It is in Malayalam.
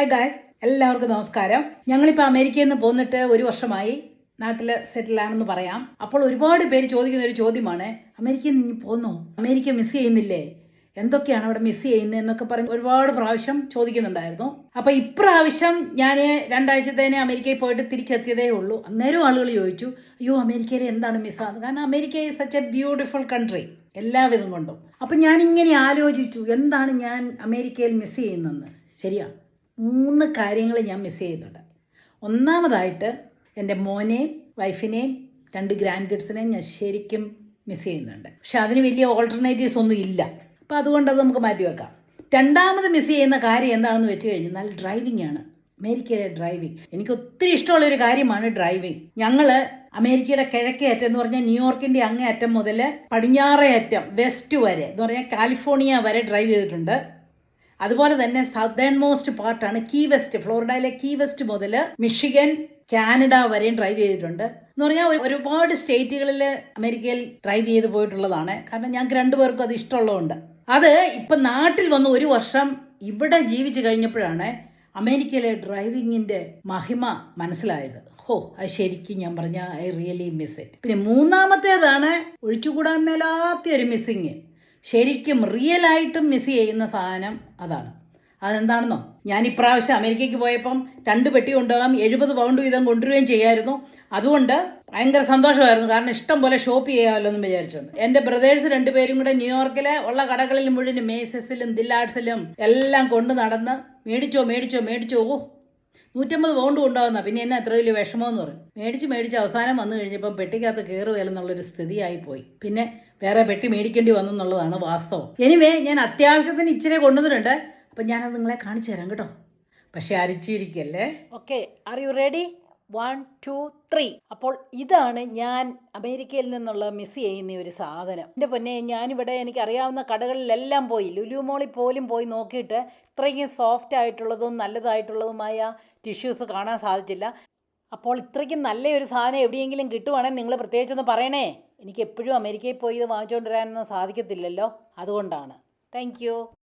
ഹായ് ഗായ്സ് എല്ലാവർക്കും നമസ്കാരം. ഞങ്ങളിപ്പോൾ അമേരിക്കയിൽ നിന്ന് പോന്നിട്ട് ഒരു വർഷമായി നാട്ടിൽ സെറ്റിലാണെന്ന് പറയാം. അപ്പോൾ ഒരുപാട് പേര് ചോദിക്കുന്ന ഒരു ചോദ്യമാണ് അമേരിക്കയിൽ നിന്ന് പോന്നോ? അമേരിക്ക മിസ് ചെയ്യുന്നില്ലേ? എന്തൊക്കെയാണ് അവിടെ മിസ് ചെയ്യുന്നത് എന്നൊക്കെ പറഞ്ഞ് ഒരുപാട് പ്രാവശ്യം ചോദിക്കുന്നുണ്ടായിരുന്നു. അപ്പോൾ ഇപ്രാവശ്യം ഞാൻ രണ്ടാഴ്ചത്തേനെ അമേരിക്കയിൽ പോയിട്ട് തിരിച്ചെത്തിയതേ ഉള്ളൂ. അന്നേരം ആളുകൾ ചോദിച്ചു അയ്യോ അമേരിക്കയിൽ എന്താണ് മിസ്സാകുന്നത് കാരണം America is such a beautiful country എല്ലാവിധം കൊണ്ടും. അപ്പം ഞാനിങ്ങനെ ആലോചിച്ചു എന്താണ് ഞാൻ അമേരിക്കയിൽ മിസ് ചെയ്യുന്നതെന്ന്? ശരിയാ? മൂന്ന് കാര്യങ്ങൾ ഞാൻ മിസ് ചെയ്യുന്നുണ്ട്. ഒന്നാമതായിട്ട് എന്റെ മോനെയും വൈഫിനെയും രണ്ട് ഗ്രാൻഡ് കിഡ്സിനെയും ഞാൻ ശരിക്കും മിസ് ചെയ്യുന്നുണ്ട്. പക്ഷെ അതിന് വലിയ ഓൾട്ടർനേറ്റീവ്സ് ഒന്നും ഇല്ല. അപ്പം അതുകൊണ്ട് അത് നമുക്ക് മാറ്റി വെക്കാം. രണ്ടാമത് മിസ് ചെയ്യുന്ന കാര്യം എന്താണെന്ന് വെച്ച് കഴിഞ്ഞാൽ ഡ്രൈവിംഗ് ആണ്. അമേരിക്കയിലെ ഡ്രൈവിംഗ് എനിക്ക് ഒത്തിരി ഇഷ്ടമുള്ള ഒരു കാര്യമാണ് ഡ്രൈവിംഗ് ഞങ്ങൾ അമേരിക്കയുടെ കിഴക്കേ അറ്റം എന്ന് പറഞ്ഞാൽ ന്യൂയോർക്കിന്റെ അങ്ങേ അറ്റം മുതൽ പടിഞ്ഞാറേ അറ്റം വെസ്റ്റ് വരെ എന്ന് പറഞ്ഞാൽ കാലിഫോർണിയ വരെ ഡ്രൈവ് ചെയ്തിട്ടുണ്ട്. അതുപോലെ തന്നെ സദേൺ മോസ്റ്റ് പാർട്ടാണ് കീ വെസ്റ്റ് ഫ്ലോറിഡയിലെ കീ വെസ്റ്റ് മുതൽ മിഷിഗൻ കാനഡ വരെയും ഡ്രൈവ് ചെയ്തിട്ടുണ്ട്. എന്ന് പറഞ്ഞാൽ ഒരുപാട് സ്റ്റേറ്റുകളിൽ അമേരിക്കയിൽ ഡ്രൈവ് ചെയ്ത് പോയിട്ടുള്ളതാണ്. കാരണം ഞങ്ങൾക്ക് രണ്ടുപേർക്കും അത് ഇഷ്ടമുള്ളതുകൊണ്ട്. അത് ഇപ്പം നാട്ടിൽ വന്ന് ഒരു വർഷം ഇവിടെ ജീവിച്ചു കഴിഞ്ഞപ്പോഴാണ് അമേരിക്കയിലെ ഡ്രൈവിങ്ങിന്റെ മഹിമ മനസ്സിലായത്. ഹോ അത് ശരിക്കും ഞാൻ പറഞ്ഞ ഐ റിയലി മിസ് ഇറ്റ് പിന്നെ മൂന്നാമത്തേതാണ് ഒഴിച്ചുകൂടാൻ മേലാത്ത ഒരു മിസ്സിങ് ശരിക്കും റിയൽ ആയിട്ടും മിസ് ചെയ്യുന്ന സാധനം അതാണ്. അതെന്താണെന്നോ? ഞാൻ ഇപ്രാവശ്യം അമേരിക്കയ്ക്ക് പോയപ്പം രണ്ട് പെട്ടി കൊണ്ടുപോകാം എഴുപത് പൗണ്ട് വീതം കൊണ്ടുവരികയും ചെയ്യായിരുന്നു. അതുകൊണ്ട് ഭയങ്കര സന്തോഷമായിരുന്നു. കാരണം ഇഷ്ടം പോലെ ഷോപ്പ് ചെയ്യാമല്ലോ എന്ന് വിചാരിച്ചുകൊണ്ട് എന്റെ ബ്രദേഴ്സ് രണ്ടുപേരും കൂടെ ന്യൂയോർക്കിലെ ഉള്ള കടകളിൽ മുഴുവൻ മേസസിലും ദില്ലാഡ്സിലും എല്ലാം കൊണ്ട് നടന്ന് മേടിച്ചോ മേടിച്ചോ മേടിച്ചോ. ഓ നൂറ്റമ്പത് പൗണ്ട് കൊണ്ടുപോകുന്ന പിന്നെ എന്നെ എത്ര വലിയ വിഷമമെന്ന് പറയും. മേടിച്ച് മേടിച്ച് അവസാനം വന്നു കഴിഞ്ഞപ്പം പെട്ടിക്കകത്ത് കയറുകയെന്നുള്ളൊരു സ്ഥിതിയായി പോയി. പിന്നെ വേറെ പെട്ടി മേടിക്കേണ്ടി വന്നു എന്നുള്ളതാണ് വാസ്തവം. എനിവേ ഞാൻ അത്യാവശ്യത്തിന് ഇച്ചിരി കൊണ്ടുവന്നിട്ടുണ്ട്. അപ്പം ഞാനത് നിങ്ങളെ കാണിച്ചു തരാം കേട്ടോ. പക്ഷെ അരിച്ചിരിക്കല്ലേ? Okay are you ready one two three. അപ്പോൾ ഇതാണ് ഞാൻ അമേരിക്കയിൽ നിന്നുള്ള മിസ് ചെയ്യുന്ന ഒരു സാധനം. എന്റെ പൊന്നെ ഞാനിവിടെ എനിക്കറിയാവുന്ന കടകളിലെല്ലാം പോയി ലുലു മോളിൽ പോലും പോയി നോക്കിയിട്ട് ഇത്രയ്ക്കും സോഫ്റ്റ് ആയിട്ടുള്ളതും നല്ലതായിട്ടുള്ളതുമായ ടിഷ്യൂസ് കാണാൻ സാധിച്ചില്ല. അപ്പോൾ ഇത്രയ്ക്കും നല്ലൊരു സാധനം എവിടെയെങ്കിലും കിട്ടുവാണെങ്കിൽ നിങ്ങൾ പ്രത്യേകിച്ചൊന്ന് പറയണേ. എനിക്ക് എപ്പോഴും അമേരിക്കയിൽ പോയി ഇത് വാങ്ങിച്ചുകൊണ്ട് വരാനൊന്നും സാധിക്കത്തില്ലല്ലോ. അതുകൊണ്ടാണ്. താങ്ക്